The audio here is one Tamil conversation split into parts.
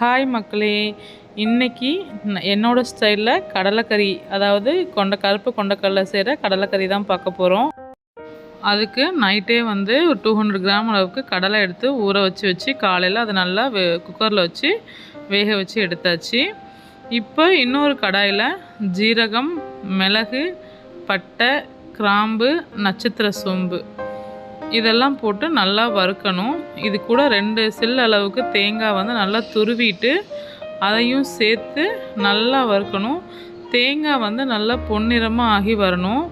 ஹாய் மக்களே. இன்னைக்கு என்னோடய ஸ்டைலில் கடலைக்கறி அதாவது கொண்ட கருப்பு கொண்டக்கடலை செய்கிற கடலைக்கறி தான் பார்க்க போகிறோம் அதுக்கு நைட்டே வந்து ஒரு டூ ஹண்ட்ரட் கிராம் அளவுக்கு கடலை எடுத்து ஊற வச்சு வச்சு காலையில் அதை நல்லா வே குக்கரில் வச்சு வேக வச்சு எடுத்தாச்சு. இப்போ இன்னொரு கடாயில் ஜீரகம் மிளகு பட்டை கிராம்பு நட்சத்திர சோம்பு. இதெல்லாம் போட்டு நல்லா வறுக்கணும். இது கூட ரெண்டு சில் அளவுக்கு தேங்காய் வந்து நல்லா துருவிட்டு அதையும் சேர்த்து நல்லா வறுக்கணும். தேங்காய் வந்து நல்லா பொன்னிறமாக ஆகி வரணும்.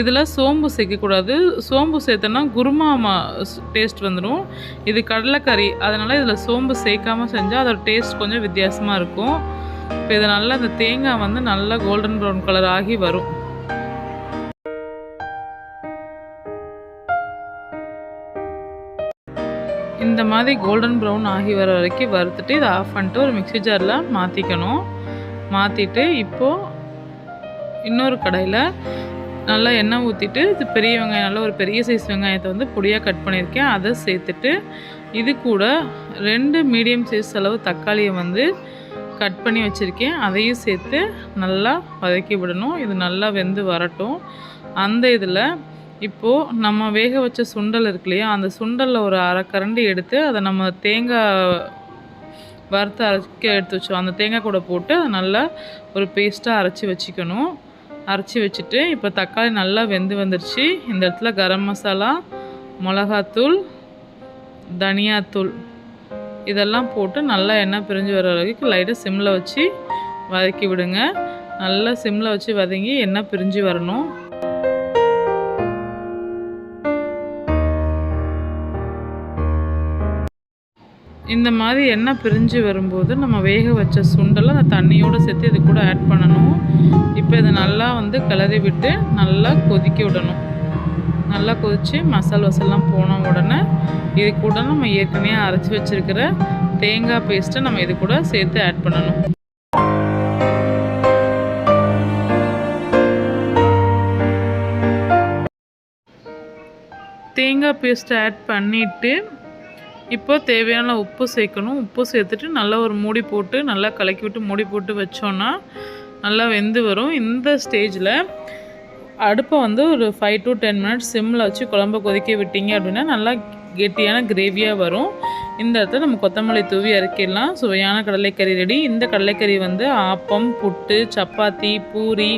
இதில் சோம்பு சேர்க்கக்கூடாது. சோம்பு சேர்த்தோன்னா குருமா மா டேஸ்ட் வந்துடும். இது கடலைக்கறி அதனால் இதில் சோம்பு சேர்க்காமல் செஞ்சால் அதோட டேஸ்ட் கொஞ்சம் வித்தியாசமாக இருக்கும். இப்போ இது நல்லா இந்த தேங்காய் வந்து நல்லா கோல்டன் ப்ரௌன் கலர் ஆகி வரும். இந்த மாதிரி கோல்டன் ப்ரௌன் ஆகி வர வரைக்கும் வறுத்துட்டு இதை ஆஃப் பண்ணிட்டு ஒரு மிக்ஸி ஜாரில் மாற்றிக்கணும் மாற்றிட்டு இப்போது இன்னொரு கடையில் நல்லா எண்ணெய் ஊற்றிட்டு இது பெரிய வெங்காயம் நல்லா ஒரு பெரிய சைஸ் வெங்காயத்தை வந்து பொடியாக கட் பண்ணியிருக்கேன். அதை சேர்த்துட்டு இது கூட ரெண்டு மீடியம் சைஸ் அளவு தக்காளியை வந்து கட் பண்ணி வச்சுருக்கேன். அதையும் சேர்த்து நல்லா வதக்கி விடணும். இது நல்லா வெந்து வரட்டும். அந்த இதில் இப்போது நம்ம வேக வச்ச சுண்டல் இருக்கு இல்லையா அந்த சுண்டலில் ஒரு அரை கரண்டி எடுத்து அதை நம்ம தேங்காய் வறுத்து அரைக்க எடுத்து வச்சோம் அந்த தேங்காய் கூட போட்டு அதை நல்லா ஒரு பேஸ்ட்டாக அரைச்சி வச்சுக்கணும். அரைச்சி வச்சுட்டு இப்போ தக்காளி நல்லா வெந்து வந்துருச்சு. இந்த இடத்துல கரம் மசாலா மிளகாத்தூள் தனியாத்தூள் இதெல்லாம் போட்டு நல்லா எண்ணெய் பிரிஞ்சு வர அளவுக்கு லைட்டாக சிம்மில் வச்சு வதக்கி விடுங்க. நல்லா சிம்மில் வச்சு வதங்கி எண்ணெய் பிரிஞ்சு வரணும். இந்த மாதிரி எண்ணெய் பிரிஞ்சு வரும்போது நம்ம வேக வச்ச சுண்டலை அந்த தண்ணியோடு சேர்த்து இது கூட ஆட் பண்ணணும். இப்போ இதை நல்லா வந்து கிளறி விட்டு நல்லா கொதிக்க விடணும். நல்லா கொதித்து மசால் வசல்லாம் போன உடனே இது கூட நம்ம ஏற்கனவே அரைச்சி வச்சிருக்கிற தேங்காய் பேஸ்ட்டை நம்ம இது கூட சேர்த்து ஆட் பண்ணணும். தேங்காய் பேஸ்ட்டை ஆட் பண்ணிவிட்டு இப்போ தேவையான உப்பு சேர்க்கணும். உப்பு சேர்த்துட்டு நல்லா ஒரு மூடி போட்டு நல்லா கலக்கி விட்டு மூடி போட்டு வச்சோன்னா நல்லா வெந்து வரும். இந்த ஸ்டேஜில் அடுப்பை வந்து ஒரு ஃபைவ் டு டென் மினிட்ஸ் சிம்மில் வச்சு குழம்ப கொதிக்க விட்டீங்க அப்படின்னா நல்லா கெட்டியான கிரேவியாக வரும். இந்த இடத்துல நம்ம கொத்தமல்லி தூவி இறக்கிடலாம். சுவையான கடலைக்கறி ரெடி இந்த கடலைக்கறி வந்து ஆப்பம் புட்டு சப்பாத்தி பூரி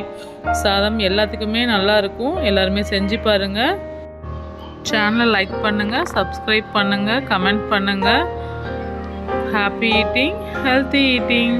சாதம் எல்லாத்துக்குமே நல்லா இருக்கும். எல்லாருமே செஞ்சு பாருங்கள் சேனலை லைக் பண்ணுங்கள் சப்ஸ்கிரைப் பண்ணுங்கள் கமெண்ட் பண்ணுங்கள் ஹாப்பி ஈட்டிங் ஹெல்த்தி ஈட்டிங்